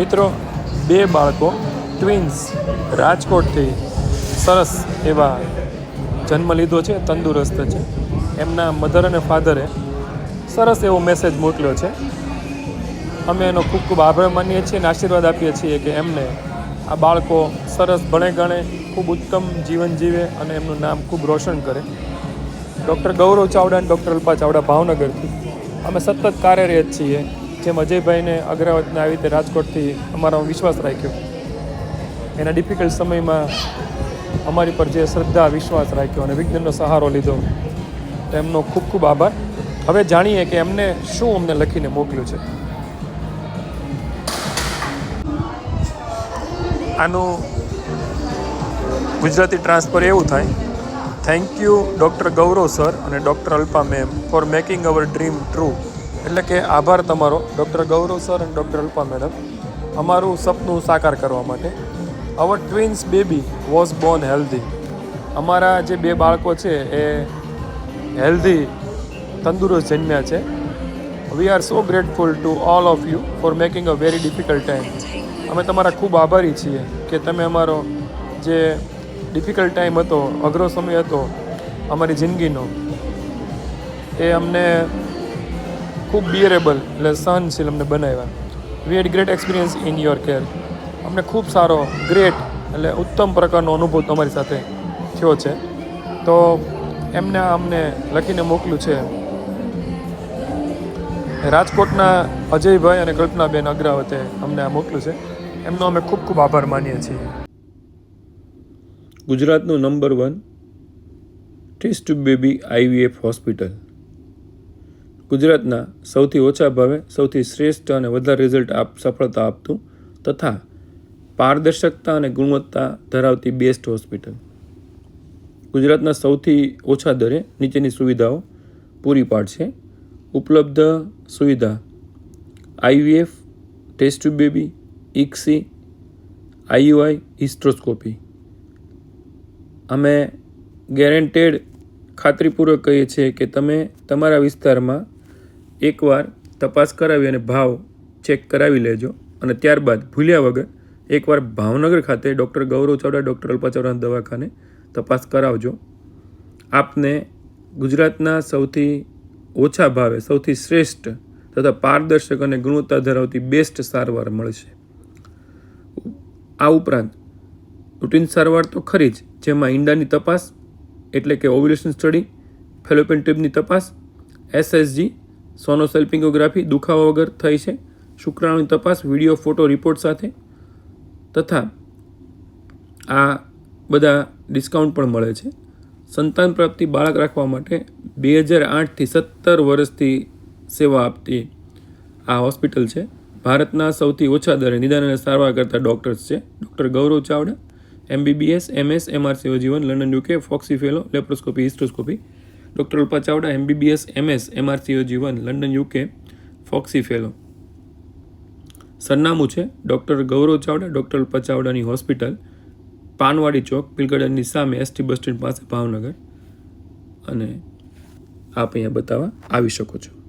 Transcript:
મિત્રો, બે બાળકો ટ્વિન્સ રાજકોટથી સરસ એવા જન્મ લીધો છે, તંદુરસ્ત છે. એમના મધર અને ફાધરે સરસ એવો મેસેજ મોકલ્યો છે. અમે એનો ખૂબ ખૂબ આભાર માનીએ છીએ અને આશીર્વાદ આપીએ છીએ કે એમને આ બાળકો સરસ ભણે ગણે, ખૂબ ઉત્તમ જીવન જીવે અને એમનું નામ ખૂબ રોશન કરે. ડૉક્ટર ગૌરવ ચાવડા અને ડૉક્ટર અલ્પા ચાવડા ભાવનગરથી. અમે સતત કાર્યરત છીએ. જેમ અજયભાઈને અગ્રાવતને આવી રીતે રાજકોટથી અમારામાં વિશ્વાસ રાખ્યો. એના ડિફિકલ્ટ સમયમાં અમારી પર જે શ્રદ્ધા, વિશ્વાસ રાખ્યો અને વિજ્ઞાનનો સહારો લીધો એમનો ખૂબ ખૂબ આભાર. હવે જાણીએ કે એમને શું અમને લખીને મોકલ્યું છે. આનું ગુજરાતી ટ્રાન્સફર એવું થાય. Thank you doctor Gaurav sir અને doctor Alpa ma'am for making our dream true એટલે કે આભાર તમારો, ડૉક્ટર ગૌરવ સર અને ડૉક્ટર અલ્પા મેડમ. અમારું સપનું સાકાર કરવા માટે. Our twins baby was born healthy અમારા જે બે બાળકો છે એ હેલ્ધી તંદુરસ્ત જન્મ્યા છે. We are so grateful to all of you for making a very difficult time અમે તમારા ખૂબ આભારી છીએ કે તમે અમારો જે ડિફિકલ્ટ ટાઈમ હતો, અઘરો સમય હતો, અમારી જિંદગીનો, એ અમને ખૂબ બિયરેબલ એટલે સહનશીલ અમને બનાવ્યા. We had great experience in your care અમને ખૂબ સારો ગ્રેટ એટલે ઉત્તમ પ્રકારનો અનુભવ તમારી સાથે થયો છે. તો એમને અમને લખીને મોકલ્યું છે. રાજકોટના અજયભાઈ અને કલ્પનાબેન અગ્રાવતે અમને આ મોકલ્યું છે. એમનો અમે ખૂબ ખૂબ આભાર માનીએ છીએ. ગુજરાતનું number one test baby IVF hospital. ગુજરાતના સૌથી ઓછા ભાવે સૌથી શ્રેષ્ઠ અને વધારે રિઝલ્ટ આપ, સફળતા આપતું તથા પારદર્શકતા અને ગુણવત્તા ધરાવતી બેસ્ટ હોસ્પિટલ ગુજરાતના સૌથી ઓછા દરે નીચેની સુવિધાઓ પૂરી પાડશે. ઉપલબ્ધ સુવિધા IVF test baby ICSI IUI hysteroscopy અમે ગેરંટેડ ખાતરીપૂર્વક કહીએ છીએ કે તમે તમારા વિસ્તારમાં એકવાર તપાસ કરાવી અને ભાવ ચેક કરાવી લેજો. અને ત્યારબાદ ભૂલ્યા વગર એકવાર ભાવનગર ખાતે ડૉક્ટર ગૌરવ ચાવડા, ડૉક્ટર અલ્પા ચાવડાના દવાખાને તપાસ કરાવજો. આપને ગુજરાતના સૌથી ઓછા ભાવે, સૌથી શ્રેષ્ઠ તથા પારદર્શક અને ગુણવત્તા ધરાવતી બેસ્ટ સારવાર મળશે. આ ઉપરાંત રૂટીન સારવાર તો ખરી જ, જેમાં ઈંડાની તપાસ એટલે કે ઓવ્યુલેશન સ્ટડી ફેલોપિયન ટ્યુબની તપાસ, એસએસજી સોનોસેલ્પિંગોગ્રાફી દુખાવા વગર થઈ છે. શુક્રાણુની તપાસ, વીડિયો, ફોટો, રિપોર્ટ સાથે તથા આ બધા ડિસ્કાઉન્ટ પણ મળે છે. સંતાન પ્રાપ્તિ બાળક રાખવા માટે બે હજાર આઠથી સત્તર વર્ષથી સેવા આપતી આ હોસ્પિટલ છે. ભારતના સૌથી ઓછા દરે નિદાન અને સારવાર કરતા ડૉક્ટર્સ છે. Doctor Gaurav Chavda, MBBS, MS MRCO જીવન London, UK ફોક્સી fellow laparoscopy, hysteroscopy doctor Alpa Chavda MBBS MS MRCO જીવન, લંડન યુકે ફોક્સી ફેલો સરનામું છે ડૉક્ટર ગૌરવ ચાવડા, ડૉક્ટર અલ્પા ચાવડાની હોસ્પિટલ, પાનવાડી ચોક પિલગડનની સામે એસટી બસ સ્ટેન્ડ પાસે, ભાવનગર. અને આપ અહીંયા બતાવવા આવી શકો છો.